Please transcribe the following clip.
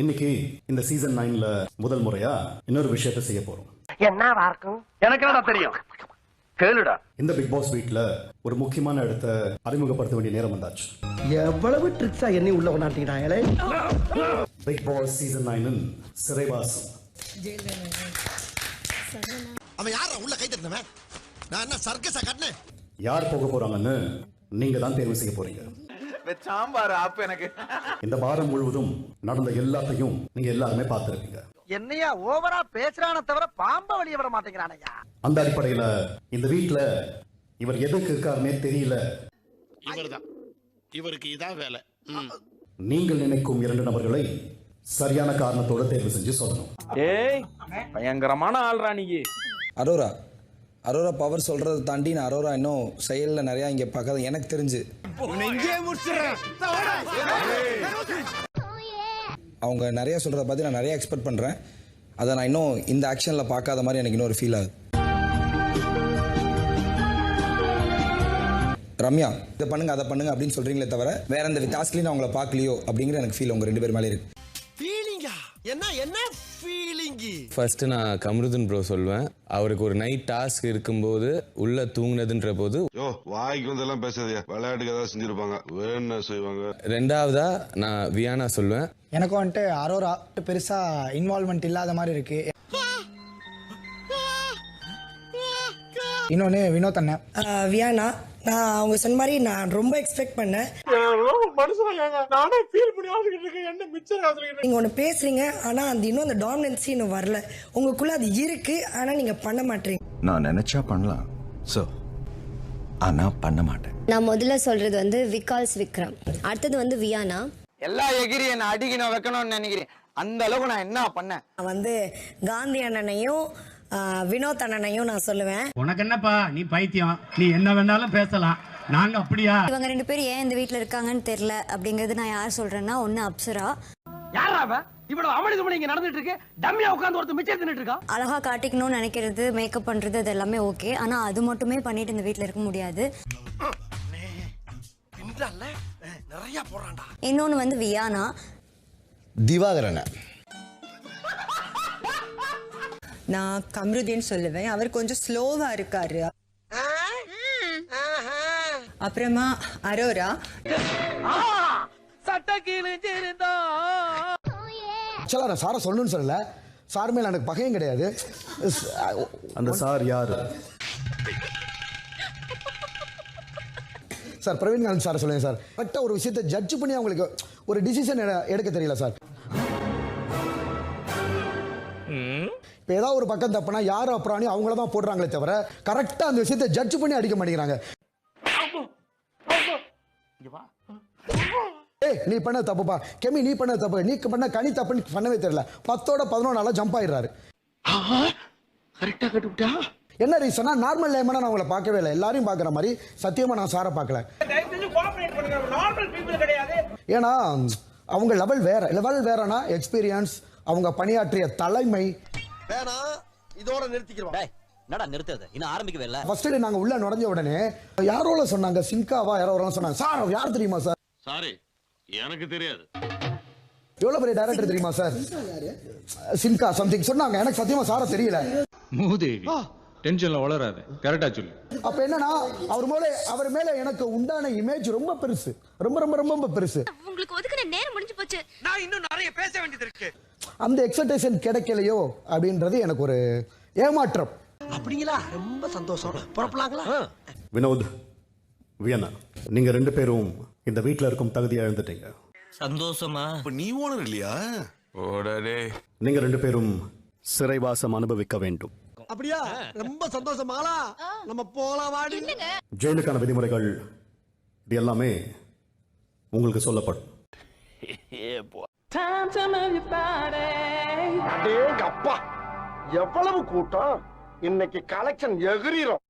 இன்னைக்கு இந்த சீசன் நைன்ல முதல் முறையா இன்னொரு விஷயத்தை செய்ய போறோம். என்னவா இருக்கும்? எனக்கு என்னடா தெரியும்? கேளுடா. இந்த பிக் பாஸ் வீட்ல ஒரு முக்கியமான இடத்த அறிமுகப்படுத்த வேண்டிய நேரம் வந்தாச்சு. எவ்வளவு ட்ரிக்ஸா என்னை உள்ள கொண்டாட்டினாங்களே பிக் பாஸ் சீசன் நைனின் சிறைவாசம். அவன் யாரா உள்ள கை தட்டினவன்? நான் என்ன சர்க்கஸா கட்டினேன்? யார் போக போறாங்கன்னு நீங்க தான் தேர்வு செய்ய போறீங்க. சாம்பார் ஆப்பு எனக்கு. இந்த வாரம் முழுவதும் நடந்த எல்லாத்தையும் நீங்க எல்லாருமே பார்த்திருப்பீங்க. என்னையா ஓவரா பேசுறான தவிர பாம்ப வழிய விட மாட்டேங்கிறானையா அந்த அடிப்படையில இந்த வீட்ல இவர் எதுக்கு இருக்காருன்னே தெரியல. இவர்தான். இவருக்கு இதான் வேலை. நீங்கள் நினைக்கும் இரண்டு நபர்களை சரியான காரணத்தோட தேர்வு செஞ்சு சொல்லணும். ஏய் பயங்கரமான ஆள்ரா நீ. அரோரா அரோரா பவர் சொல்றதை தாண்டி நான் அரோரா இன்னும் செயல்ல நிறைய இங்க பார்க்காத எனக்கு தெரிஞ்சு. அவங்க நிறைய சொல்றத பத்தி நான் நிறைய எக்ஸ்பெக்ட் பண்றேன். அதை நான் இன்னும் இந்த ஆக்ஷன்ல பார்க்காத மாதிரி எனக்கு இன்னொரு ஃபீல் ஆகுது. ரம்யா இதை பண்ணுங்க அதை பண்ணுங்க அப்படின்னு சொல்றீங்களே தவிர வேற எந்த டாஸ்க்லையும் நான் அவங்கள பார்க்கலையோ அப்படிங்கிற எனக்கு ஃபீல் உங்க ரெண்டு பேர் மேலே இருக்கு. என்ன என்ன ஃபீலிங்கி ஃபர்ஸ்ட் நான் கமருதன் ப்ரோ சொல்வேன். அவருக்கு ஒரு நைட் டாஸ்க் இருக்கும்போது உள்ள தூங்குனதுன்ற போது யோ வாய்க்கு வந்தெல்லாம் பேசாதயா விளையாட்டுக்கு ஏதாவது செஞ்சிருப்பாங்க. வேணும்னு செய்வாங்க? ரெண்டாவதா நான் வியானா சொல்வேன். எனக்கும் வந்துட்டு அரோரா பெருசா இன்வால்மெண்ட் இல்லாத மாதிரி இருக்கு. இன்னொன்னு வினோத் அண்ணன். வியானா நான் அவங்க சொன்ன மாதிரி நான் ரொம்ப எக்ஸ்பெக்ட் பண்ணேன். நீங்க ஒண்ணு பேசுறீங்க ஆனா அந்த இன்னும் அந்த டாமினன்சி இன்னும் வரல. உங்களுக்குள்ள அது இருக்கு ஆனா நீங்க பண்ண மாட்டீங்க. நான் நினைச்சா பண்ணலாம். சோ ஆனா பண்ண மாட்டேன். நான் முதல்ல சொல்றது வந்து விகால்ஸ் விக்ரம். அடுத்தது வந்து வியானா. எல்லா எகிரி என்ன அடிக்கணும் வைக்கணும்னு நினைக்கிறேன். அந்த அளவுக்கு நான் என்ன பண்ணேன்? நான் வந்து காந்தி அண்ணனையும் வினோத் அண்ணனையும் நான் சொல்லுவேன். உனக்கு என்னப்பா? நீ பைத்தியம். நீ என்ன வேணாலும் பேசலாம். நாங்க அப்படியா? இவங்க ரெண்டு பேரும் ஏன் இந்த வீட்ல இருக்காங்கன்னு தெரியல. அப்படிங்கறது நான் யார் சொல்றேன்னா ஒன்னு அப்சரா. யாரா இவ்வளவு அமளி துமளி இங்க நடந்துட்டு இருக்கு. டம்மியா உட்கார்ந்து ஒருத்தர் மிச்சம் தின்னுட்டு இருக்கா? அழகா காட்டிக்கணும்னு நினைக்கிறது மேக்கப் பண்றது அது எல்லாமே ஓகே ஆனா அது மட்டுமே பண்ணிட்டு இந்த வீட்ல இருக்க முடியாது. நிறைய போறான்டா இன்னொன்னு வந்து வியானா. திவாகரனை. நான் கம்ருதீன் சொல்லுவேன். அவர் கொஞ்சம் ஸ்லோவா இருக்காரு. அப்புறமா அரோரா. சட்ட கிழிஞ்சிருந்தா நான் சாரை சொல்லணும்னு சொல்லல. சார் மேல எனக்கு பகையும் கிடையாது. அந்த சார் யாரு? சார் பிரவீன் காந்த் சார் சொல்லுங்க சார். கரெக்டாக ஒரு விஷயத்தை ஜட்ஜ் பண்ணி அவங்களுக்கு ஒரு டிசிஷன் எடுக்க தெரியல சார். இப்போ ஏதாவது ஒரு பக்கம் தப்புனா யார் அப்புறம் அவங்கள தான் போடுறாங்களே தவிர கரெக்டாக அந்த விஷயத்தை ஜட்ஜ் பண்ணி அடிக்க மாட்டேங்கிறாங்க. ஏய் நீ பண்ண தப்புப்பா. கெமி நீ பண்ண தப்பு. நீ பண்ண கனி தப்புன்னு பண்ணவே தெரியல. பத்தோட பதினொன்று நாளா ஜம்ப் ஆயிடுறாரு கரெக்டா கட்டுவிட்டா என்ன ரீசனா நார்மல் லேமனா நான் உங்களை பார்க்கவே இல்லை. எல்லாரையும் பார்க்குற மாதிரி சத்தியமா நான் சாரை பார்க்கல. ஏன்னா அவங்க லெவல் வேற. லெவல் வேறனா எக்ஸ்பீரியன்ஸ் அவங்க பணியாற்றிய தலைமை. வேணாம். இதோட நிறுத்திக்கிறோம் என்னடா நிறுத்தது இன்னும் ஆரம்பிக்கவே இல்ல. ஃபர்ஸ்ட் டே நாங்க உள்ள நுழைஞ்ச உடனே யாரோல சொன்னாங்க? சிங்காவா யாரோ வரலாம் சொன்னாங்க. சார் அவர் யார் தெரியுமா சார்? சாரி எனக்கு தெரியாது. எவ்வளவு பெரிய டைரக்டர் தெரியுமா சார்? சின்கா சம்திங் சொன்னாங்க. எனக்கு சத்தியமா சார தெரியல. மூதேவி டென்ஷன்ல வளராத. கரெக்டா சொல்லு. அப்ப என்னன்னா அவர் மேல அவர் மேல எனக்கு உண்டான இமேஜ் ரொம்ப பெருசு. ரொம்ப ரொம்ப ரொம்ப ரொம்ப பெருசு. உங்களுக்கு ஒதுக்குற நேரம் முடிஞ்சு போச்சு. நான் இன்னும் நிறைய பேச வேண்டியது இருக்கு. அந்த எக்ஸல்டேஷன் கிடைக்கலையோ அப்படின்றது எனக்கு ஒரு ஏமாற்றம். அப்படிங்களா? ரொம்ப சந்தோஷம். புறப்படலாங்களா? வினோத் வியனா நீங்க ரெண்டு பேரும் இந்த வீட்ல இருக்கும் தகுதியை இழந்துட்டீங்க. சந்தோஷமா? இப்ப நீ ஓனர் இல்லையா? ஓடடே. நீங்க ரெண்டு பேரும் சிறைவாசம் அனுபவிக்க வேண்டும். அப்படியா? ரொம்ப சந்தோஷமாலா நம்ம போலாம் வாடி. ஜெயிலுக்கான விதிமுறைகள் இது எல்லாமே உங்களுக்கு சொல்லப்படும். எவ்வளவு கூட்டம்? இன்னைக்கு கலெக்ஷன் எகிரிரும்.